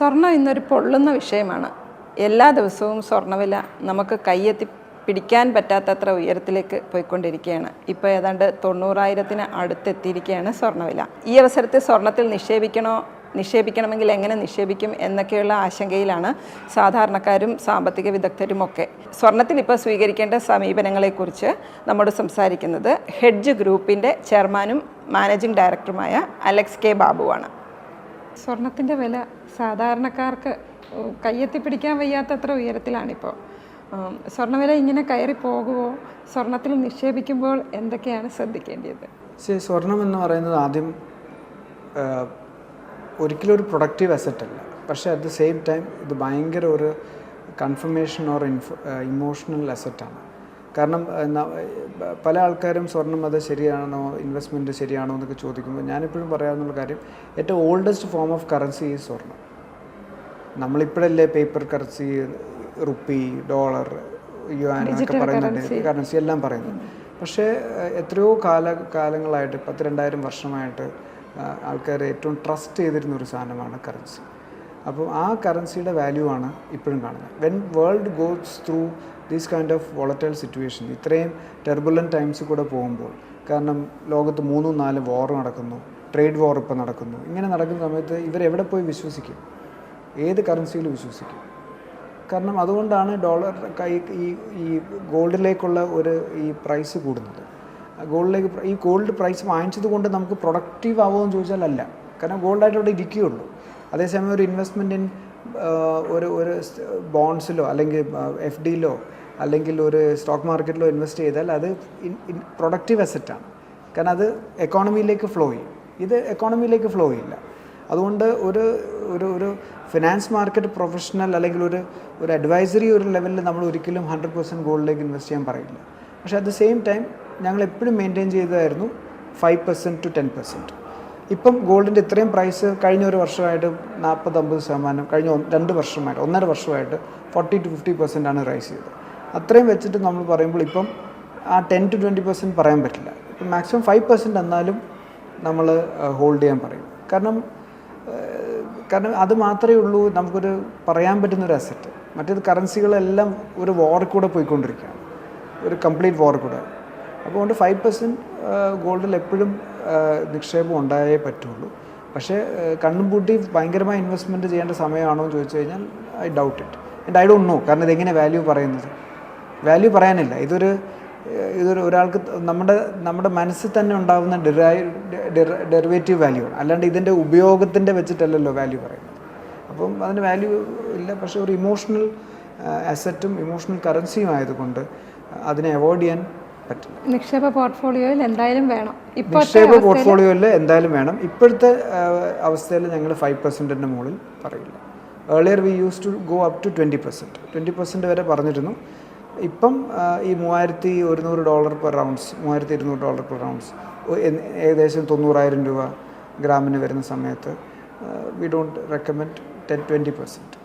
സ്വർണം ഇന്നൊരു പൊള്ളുന്ന വിഷയമാണ്. എല്ലാ ദിവസവും സ്വർണവില നമുക്ക് കയ്യെത്തി പിടിക്കാൻ പറ്റാത്തത്ര ഉയരത്തിലേക്ക് പോയിക്കൊണ്ടിരിക്കുകയാണ്. ഇപ്പോൾ ഏതാണ്ട് തൊണ്ണൂറായിരത്തിന് അടുത്തെത്തിയിരിക്കുകയാണ് സ്വർണവില. ഈ അവസരത്തിൽ സ്വർണത്തിൽ നിക്ഷേപിക്കണോ നിക്ഷേപിക്കണമെങ്കിൽ എങ്ങനെ നിക്ഷേപിക്കും എന്നൊക്കെയുള്ള ആശങ്കയിലാണ് സാധാരണക്കാരും സാമ്പത്തിക വിദഗ്ധരുമൊക്കെ. സ്വർണത്തിൽ ഇപ്പോൾ സ്വീകരിക്കേണ്ട സമീപനങ്ങളെക്കുറിച്ച് നമ്മോട് സംസാരിക്കുന്നത് ഹെഡ്ജ് ഗ്രൂപ്പിന്റെ ചെയർമാനും മാനേജിംഗ് ഡയറക്ടറുമായ അലക്സ് കെ ബാബുവാണ്. സ്വർണത്തിന്റെ വില സാധാരണക്കാർക്ക് കയ്യെത്തി പിടിക്കാൻ വയ്യാത്തത്ര ഉയരത്തിലാണിപ്പോൾ സ്വർണവില ഇങ്ങനെ കയറി പോകുമോ സ്വർണത്തിൽ നിക്ഷേപിക്കുമ്പോൾ എന്തൊക്കെയാണ് ശ്രദ്ധിക്കേണ്ടത്? ശരി സ്വർണം എന്ന് പറയുന്നത് ആദ്യം ഒരിക്കലും ഒരു പ്രൊഡക്റ്റീവ് അസറ്റ് അല്ല. പക്ഷേ അറ്റ് ദ സെയിം ടൈം ഇത് ഭയങ്കര ഒരു കൺഫർമേഷൻ ഓർ ഇൻഫോ ഇമോഷണൽ അസറ്റാണ് കാരണം പല ആൾക്കാരും സ്വർണം അത് ശരിയാണോ ഇൻവെസ്റ്റ്മെന്റ് ശരിയാണോ എന്നൊക്കെ ചോദിക്കുമ്പോൾ ഞാനെപ്പോഴും പറയാമെന്നുള്ള കാര്യം ഏറ്റവും ഓൾഡസ്റ്റ് ഫോം ഓഫ് കറൻസി ഈ സ്വർണം നമ്മളിപ്പോഴല്ലേ paper currency rupee dollar yuan എന്നൊക്കെ പറയുന്നുണ്ട്. കറൻസി എല്ലാം പറയുന്നു. പക്ഷേ എത്രയോ കാല കാലങ്ങളായിട്ട് പത്ത് രണ്ടായിരം വർഷമായിട്ട് ആൾക്കാർ ഏറ്റവും ട്രസ്റ്റ് ചെയ്തിരുന്ന ഒരു സാധനമാണ് കറൻസി അപ്പോൾ ആ കറൻസിയുടെ വാല്യൂ ആണ് ഇപ്പോഴും കാണുന്നത്. When world goes through these kind of volatile situation ഇത്രയും ടെർബുലൻ ടൈംസ് കൂടെ പോകുമ്പോൾ കാരണം ലോകത്ത് മൂന്നും നാലും വാർ നടക്കുന്നു ട്രേഡ് വാർ ഇപ്പോൾ നടക്കുന്നു. ഇങ്ങനെ നടക്കുന്ന സമയത്ത് ഇവരെവിടെ പോയി വിശ്വസിക്കും? ഏത് കറൻസിയിൽ വിശ്വസിക്കും? കാരണം അതുകൊണ്ടാണ് ഡോളർ കൈ ഈ ഈ ഗോൾഡിലേക്കുള്ള ഒരു ഈ പ്രൈസ് കൂടുന്നത്. ഗോൾഡിലേക്ക് ഈ ഗോൾഡ് പ്രൈസ് വാങ്ങിച്ചത് കൊണ്ട് നമുക്ക് പ്രൊഡക്റ്റീവ് ആവുമോ എന്ന് ചോദിച്ചാൽ അല്ല. കാരണം ഗോൾഡായിട്ട് അവിടെ ഇരിക്കുകയുള്ളൂ. അതേസമയം ഒരു ഇൻവെസ്റ്റ്മെന്റ് ഇൻ ഒരു ഒരു ബോൺസിലോ അല്ലെങ്കിൽ എഫ് ഡിയിലോ അല്ലെങ്കിൽ ഒരു സ്റ്റോക്ക് മാർക്കറ്റിലോ ഇൻവെസ്റ്റ് ചെയ്താൽ അത് പ്രൊഡക്റ്റീവ് അസറ്റാണ് കാരണം അത് എക്കോണമിയിലേക്ക് ഫ്ലോ ചെയ്യും. ഇത് എക്കോണമിയിലേക്ക് ഫ്ലോ ചെയ്യില്ല. അതുകൊണ്ട് ഒരു ഒരു ഒരു ഫിനാൻസ് മാർക്കറ്റ് പ്രൊഫഷണൽ അല്ലെങ്കിൽ ഒരു ഒരു അഡ്വൈസറി ഒരു ലെവലിൽ നമ്മൾ ഒരിക്കലും ഹൺഡ്രഡ് പെർസെന്റ് ഗോൾഡിലേക്ക് ഇൻവെസ്റ്റ് ചെയ്യാൻ പറയില്ല. പക്ഷേ അറ്റ് ദ സെയിം ടൈം ഞങ്ങൾ എപ്പോഴും മെയിന്റെയിൻ ചെയ്തതായിരുന്നു five percent to ten percent ഇപ്പം ഗോൾഡിന്റെ ഇത്രയും പ്രൈസ് കഴിഞ്ഞ ഒരു വർഷമായിട്ട് നാൽപ്പത് അമ്പത് ശതമാനം കഴിഞ്ഞ രണ്ട് വർഷമായിട്ട് ഒന്നര വർഷമായിട്ട് ഫോർട്ടി ടു ഫിഫ്റ്റി പെർസെന്റ് ആണ് റൈസ് ചെയ്തത്. അത്രയും വെച്ചിട്ട് നമ്മൾ പറയുമ്പോൾ ഇപ്പം ആ ടെൻ ടു ട്വന്റി പെർസെന്റ് പറയാൻ പറ്റില്ല. ഇപ്പം മാക്സിമം ഫൈവ് പെർസെന്റ് എന്നാലും നമ്മൾ ഹോൾഡ് ചെയ്യാൻ പറയും. കാരണം കാരണം അത് മാത്രമേ ഉള്ളൂ നമുക്കൊരു പറയാൻ പറ്റുന്ന ഒരു അസറ്റ് മറ്റേത് കറൻസികളെല്ലാം ഒരു വാർ കൂടെ പോയിക്കൊണ്ടിരിക്കുകയാണ്. ഒരു കംപ്ലീറ്റ് വാർ കൂടെ. അപ്പോൾ അതുകൊണ്ട് ഫൈവ് പെർസെന്റ് ഗോൾഡിൽ എപ്പോഴും നിക്ഷേപം ഉണ്ടായേ പറ്റുള്ളൂ. പക്ഷേ കണ്ണും പൂട്ടി ഭയങ്കരമായ ഇൻവെസ്റ്റ്മെന്റ് ചെയ്യേണ്ട സമയമാണോ എന്ന് ചോദിച്ചു കഴിഞ്ഞാൽ I doubt it and I don't know കാരണം ഇതെങ്ങനെ വാല്യൂ പറയുന്നത്? വാല്യൂ പറയാനില്ല. ഇതൊരു ഇതൊരു ഒരാൾക്ക് നമ്മുടെ നമ്മുടെ മനസ്സിൽ തന്നെ ഉണ്ടാകുന്ന ഡെറൈ ഡെറിവേറ്റീവ് വാല്യൂ ആണ്. അല്ലാണ്ട് ഇതിന്റെ ഉപയോഗത്തിന്റെ വെച്ചിട്ടല്ലല്ലോ വാല്യൂ പറയുന്നത്. അപ്പം അതിന് വാല്യൂ ഇല്ല. പക്ഷേ ഒരു ഇമോഷണൽ അസറ്റും ഇമോഷണൽ കറൻസിയും ആയതുകൊണ്ട് അതിനെ അവോയ്ഡ് ചെയ്യാൻ പറ്റില്ല. നിക്ഷേപ പോർട്ട്ഫോളിയോയിൽ എന്തായാലും വേണം. നിക്ഷേപ പോർട്ട്ഫോളിയോയിൽ എന്തായാലും വേണം. ഇപ്പോഴത്തെ അവസ്ഥയിൽ ഞങ്ങൾ ഫൈവ് പെർസെന്റിന്റെ മുകളിൽ പറയില്ല. Earlier we use to go up to twenty percent twenty percent വരെ പറഞ്ഞിരുന്നു. ഇപ്പം ഈ മൂവായിരത്തി ഒരുന്നൂറ് ഡോളർ പെർ റൗണ്ട്സ് മൂവായിരത്തി ഇരുന്നൂറ് ഡോളർ പെർ റൗണ്ട്സ് ഏകദേശം തൊണ്ണൂറായിരം രൂപ ഗ്രാമിന് വരുന്ന സമയത്ത് we don't recommend ten twenty percent